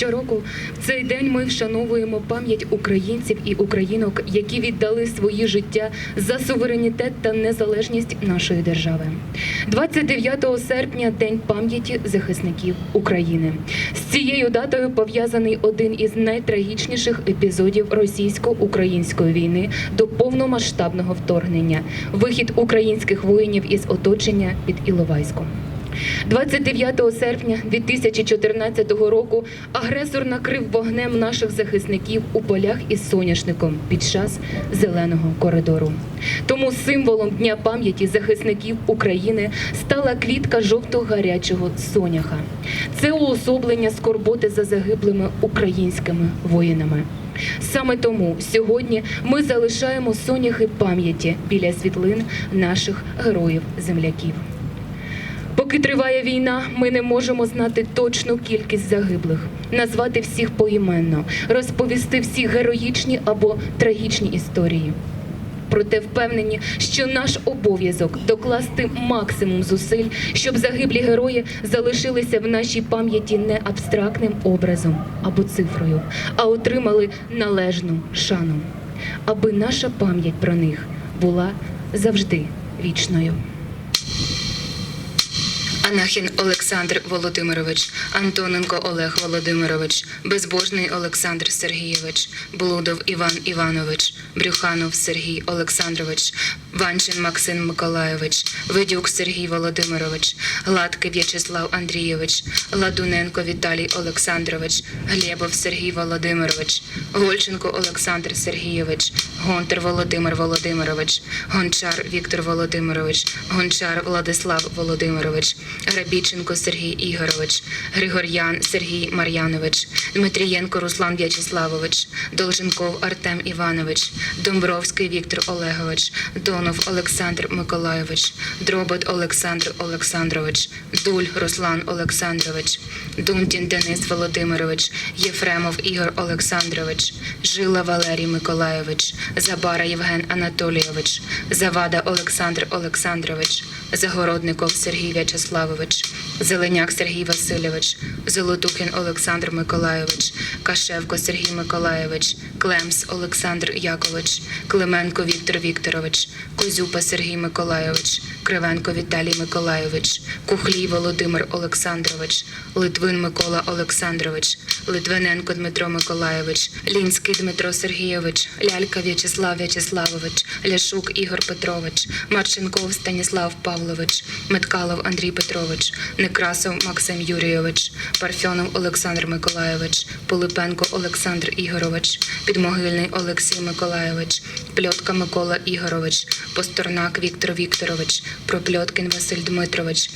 Щороку в цей день ми вшановуємо пам'ять українців і українок, які віддали свої життя за суверенітет та незалежність нашої держави. 29 серпня День пам'яті захисників України. З цією датою пов'язаний один із найтрагічніших епізодів російсько-української війни до повномасштабного вторгнення вихід українських воїнів із оточення під Іловайськом. 29 серпня 2014 року агресор накрив вогнем наших захисників у полях із соняшником під час зеленого коридору. Тому символом Дня пам'яті захисників України стала квітка жовто-гарячого соняха. Це уособлення скорботи за загиблими українськими воїнами. Саме тому сьогодні ми залишаємо соняхи пам'яті біля світлин наших героїв-земляків. Поки триває війна, ми не можемо знати точну кількість загиблих, назвати всіх поіменно, розповісти всі героїчні або трагічні історії. Проте впевнені, що наш обов'язок докласти максимум зусиль, щоб загиблі герої залишилися в нашій пам'яті не абстрактним образом або цифрою, а отримали належну шану, аби наша пам'ять про них була завжди вічною. Анахін Олександр Володимирович, Антоненко Олег Володимирович, Безбожний Олександр Сергійович, Блудов Іван Іванович, Брюханов Сергій Олександрович, Ванчин Максим Миколайович, Ведюк Сергій Володимирович, Гладкий В'ячеслав Андрійович, Ладуненко Віталій Олександрович, Глєбов Сергій Володимирович, Гольченко Олександр Сергійович, Гонтар Володимир Володимирович, Гончар Віктор Володимирович, Гончар Владислав Володимирович, Грабіченко Сергій Ігорович, Григор'ян Сергій Мар'янович, Дмитрієнко Руслан В'ячеславович, Долженков Артем Іванович, Домбровський Віктор Олегович, Донов Олександр Миколайович, Дробот Олександр Олександрович, Дуль Руслан Олександрович, Дунтін Денис Володимирович, Єфремов Ігор Олександрович, Жила Валерій Миколайович, Забара Євген Анатолійович, Завада Олександр Олександрович, Загородников Сергій В'ячеславович, Зеленяк Сергій Васильович, Золотухін Олександр Миколайович, Кашевко Сергій Миколайович, Клемс Олександр Якович, Клименко Віктор Вікторович, Козюпа Сергій Миколайович, Кривенко Віталій Миколайович, Кухлій Володимир Олександрович, Литвин Микола Олександрович, Литвиненко Дмитро Миколайович, Лінський Дмитро Сергійович, Лялька В'ячеслав В'ячеславович, Ляшук Ігор Петрович, Марченков Станіслав Павлович, Меткалов Андрій Петрович, Некрасов Максим Юрійович, Парфьонов Олександр Миколайович, Пилипенко Олександр Ігорович, Підмогильний Олексій Миколайович, Пльотка Микола Ігорович, Посторнак Віктор Вікторович, Пропльоткін Василь Дмитрович,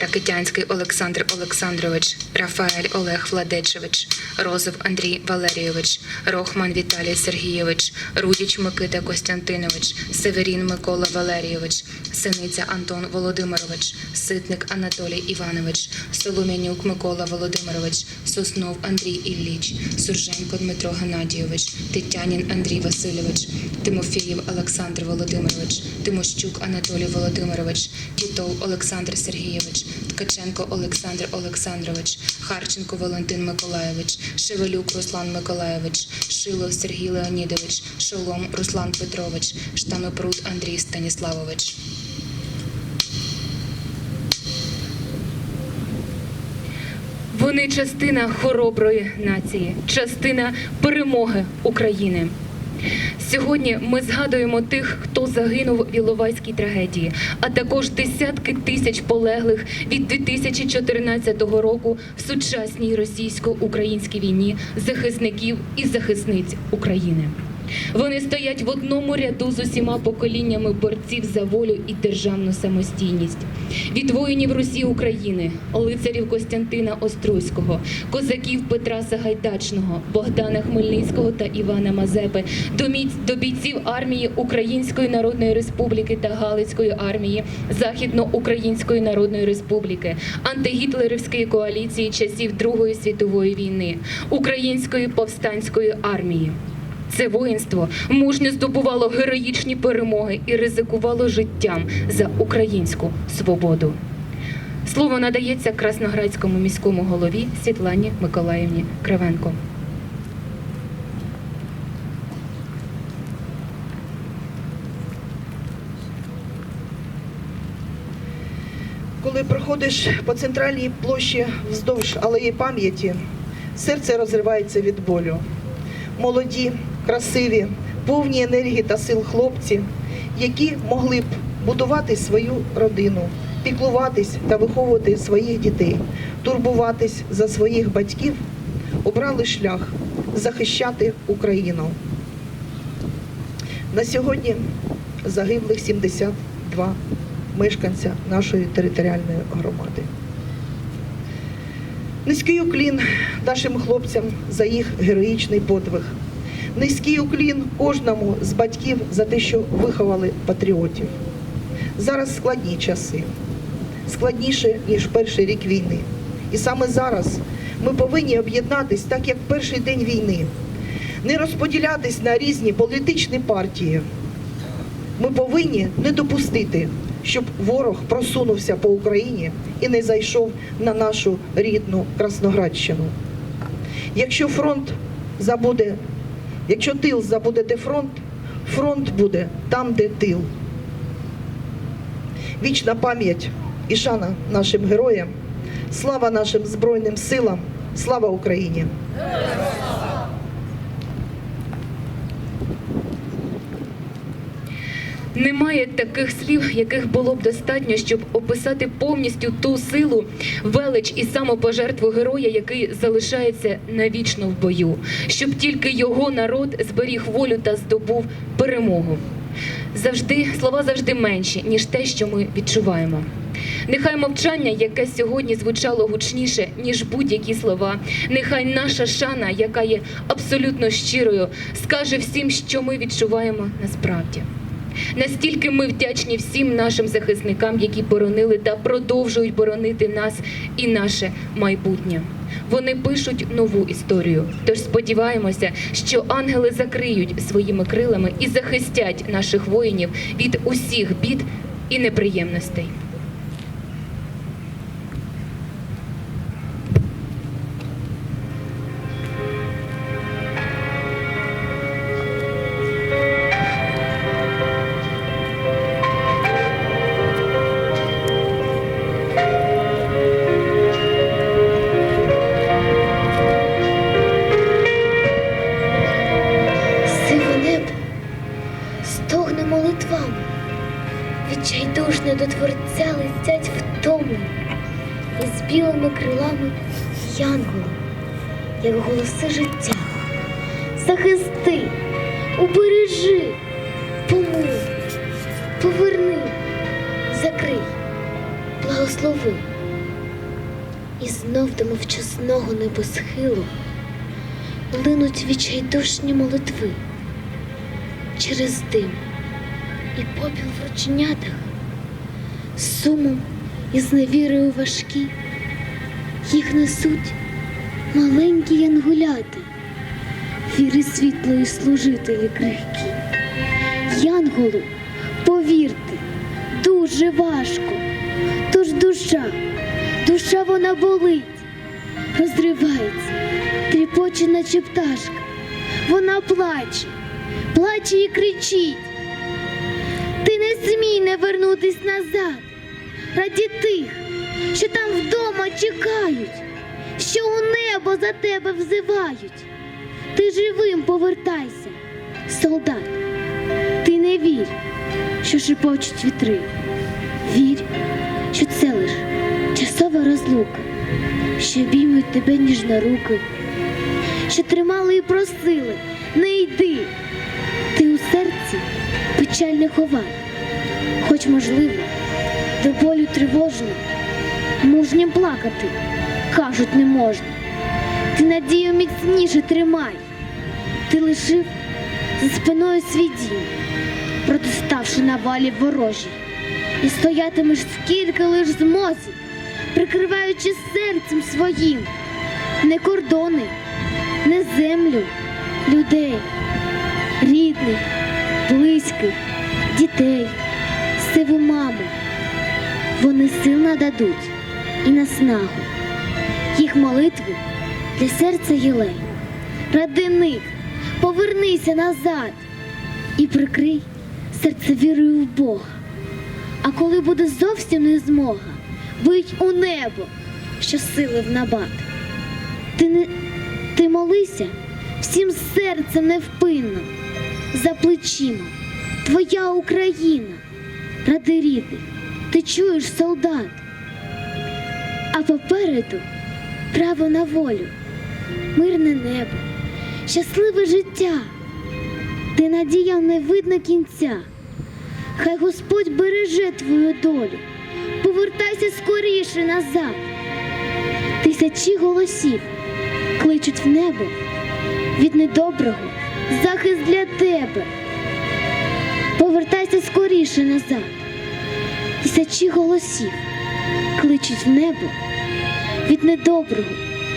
Ракитянський Олександр Олександрович, Рафаель Олег Владечевич, Розов Андрій Валерійович, Рохман Віталій Сергійович, Рудіч Микита Костянтинович, Северін Микола Валерійович, Синиця Антон Володимирович, Ситник Анатолій Іванович, Солом'янюк Микола Володимирович, Соснов Андрій Ілліч, Сурженко Дмитро Геннадійович, Тетянін Андрій Васильович, Тимофієв Олександр Володимирович, Тимощук Анатолій Володимирович, Тітов Олександр Сергійович, Ткаченко Олександр Олександрович, Харченко Валентин Миколайович, Шевелюк Руслан Миколайович, Шилов Сергій Леонідович, Шолом Руслан Петрович, Штанопрут Андрій Станіславович. Вони частина хороброї нації, частина перемоги України. Сьогодні ми згадуємо тих, хто загинув в Іловайській трагедії, а також десятки тисяч полеглих від 2014 року в сучасній російсько-українській війні захисників і захисниць України. Вони стоять в одному ряду з усіма поколіннями борців за волю і державну самостійність. Від воїнів Русі України, лицарів Костянтина Острозького, козаків Петра Сагайдачного, Богдана Хмельницького та Івана Мазепи, до міць- до бійців армії Української Народної Республіки та Галицької армії Західноукраїнської Народної Республіки, антигітлерівської коаліції часів Другої світової війни, Української повстанської армії. Це воїнство мужньо здобувало героїчні перемоги і ризикувало життям за українську свободу. Слово надається Красноградському міському голові Світлані Миколаївні Кривенко. Коли проходиш по центральній площі вздовж алеї пам'яті, серце розривається від болю. Молоді, красиві, повні енергії та сил хлопці, які могли б будувати свою родину, піклуватись та виховувати своїх дітей, турбуватись за своїх батьків, обрали шлях захищати Україну. На сьогодні загиблих 72 мешканця нашої територіальної громади. Низький уклін нашим хлопцям за їх героїчний подвиг. Низький уклін кожному з батьків за те, що виховали патріотів. Зараз складні часи, складніше, ніж перший рік війни. І саме зараз ми повинні об'єднатись так, як перший день війни, не розподілятись на різні політичні партії. Ми повинні не допустити, щоб ворог просунувся по Україні і не зайшов на нашу рідну Красноградщину. Якщо фронт забуде, якщо тил забуде, де фронт, фронт буде там, де тил. Вічна пам'ять і шана нашим героям, слава нашим Збройним силам, слава Україні! Немає таких слів, яких було б достатньо, щоб описати повністю ту силу, велич і самопожертву героя, який залишається навічно в бою, щоб тільки його народ зберіг волю та здобув перемогу. Завжди слова завжди менші, ніж те, що ми відчуваємо. Нехай мовчання, яке сьогодні звучало гучніше, ніж будь-які слова. Нехай наша шана, яка є абсолютно щирою, скаже всім, що ми відчуваємо насправді. Настільки ми вдячні всім нашим захисникам, які боронили та продовжують боронити нас і наше майбутнє. Вони пишуть нову історію. Тож сподіваємося, що ангели закриють своїми крилами і захистять наших воїнів від усіх бід і неприємностей. Творця летять втоми, і з білими крилами янголи, як голоси життя. Захисти, убережи, помилуй, поверни, закрий, благослови. І знов до мовчасного небосхилу линуть відчайдушні молитви через дим і попіл в рученятах, сумом і з невірою важкі. Їх несуть маленькі янгуляти, віри світлої служителі крихкі. Янголу, повірте, дуже важко, тож душа, душа вона болить, розривається, тріпоче, наче пташка. Вона плаче, плаче і кричить. Ти не смій не вернутись назад, раді тих, що там вдома чекають, що у небо за тебе взивають. Ти живим повертайся, солдат. Ти не вір, що шепочуть вітри. Вір, що це лиш часова розлука, що обіймуть тебе ніжно руки, що тримали і просили, не йди. Ти у серці печаль не ховай, хоч можливо, до болю тривожно, мужнім плакати, кажуть, не можна. Ти надію міцніше тримай, ти лишив за спиною свій дім, протиставши на валі ворожій, і стоятимеш скільки лиш змозі, прикриваючи серцем своїм не кордони, не землю, людей, рідних, близьких, дітей, сиву маму. Вони сил нададуть, і наснагу. Їх молитви для серця єлей. Ради них повернися назад і прикрий серце вірою в Бога. А коли буде зовсім не змога, вийдь у небо, що сили в набат. Ти не ти молися всім серцем невпинно, за плечима, твоя Україна, ради рідних, ти чуєш солдат, а попереду право на волю, мирне небо, щасливе життя, де надія не видно кінця. Хай Господь береже твою долю, повертайся скоріше назад. Тисячі голосів кличуть в небо від недоброго захист для тебе. Повертайся скоріше назад. Тисячі голосів кличуть в небо від недоброго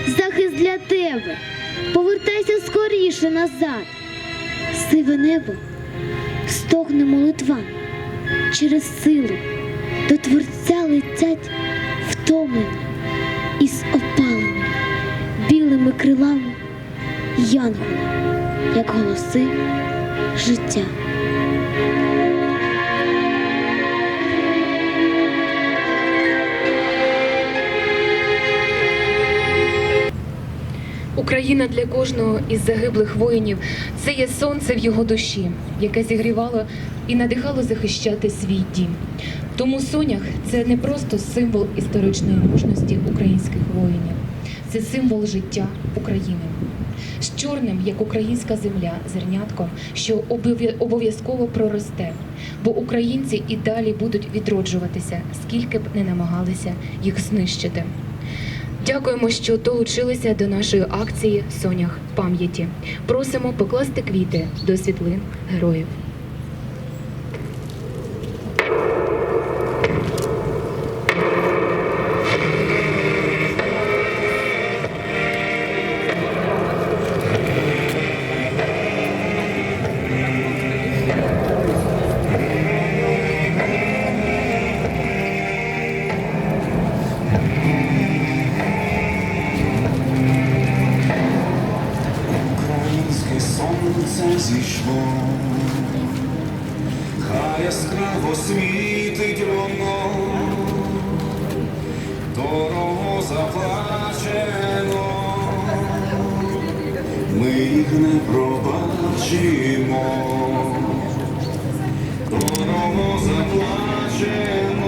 захист для тебе. Повертайся скоріше назад. Сиве небо стогне молитвам через силу до Творця летять втомлені із опалими білими крилами янголи, як голоси життя. Україна для кожного із загиблих воїнів це є сонце в його душі, яке зігрівало і надихало захищати свій дім. Тому сонях це не просто символ історичної мужності українських воїнів, це символ життя України. З чорним, як українська земля, зернятком, що обов'язково проросте, бо українці і далі будуть відроджуватися, скільки б не намагалися їх знищити. Дякуємо, що долучилися до нашої акції Сонях пам'яті. Просимо покласти квіти до світлин героїв. Заплачено, ми їх не пробачимо, дорого заплачено,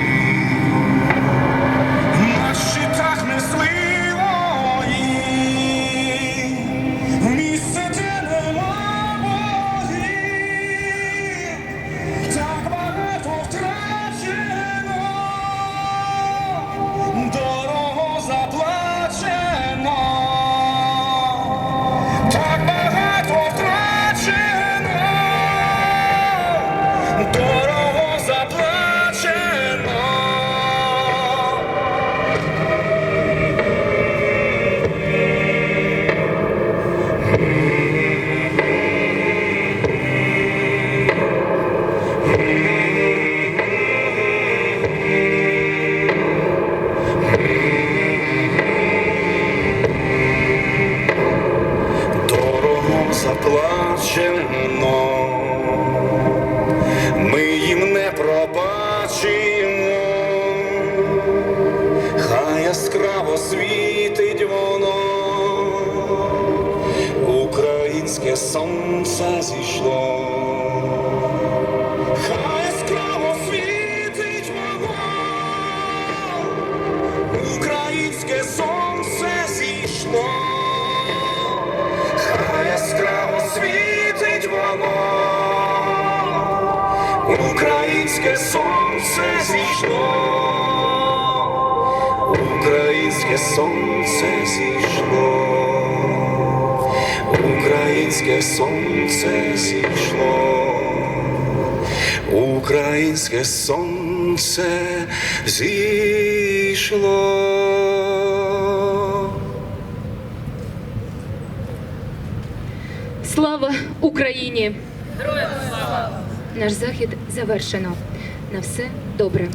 Українське сонце зійшло, Українське сонце зійшло, Українське сонце зійшло, Українське сонце зійшло. Слава Україні! Героям! Наш захід завершено. На все добре.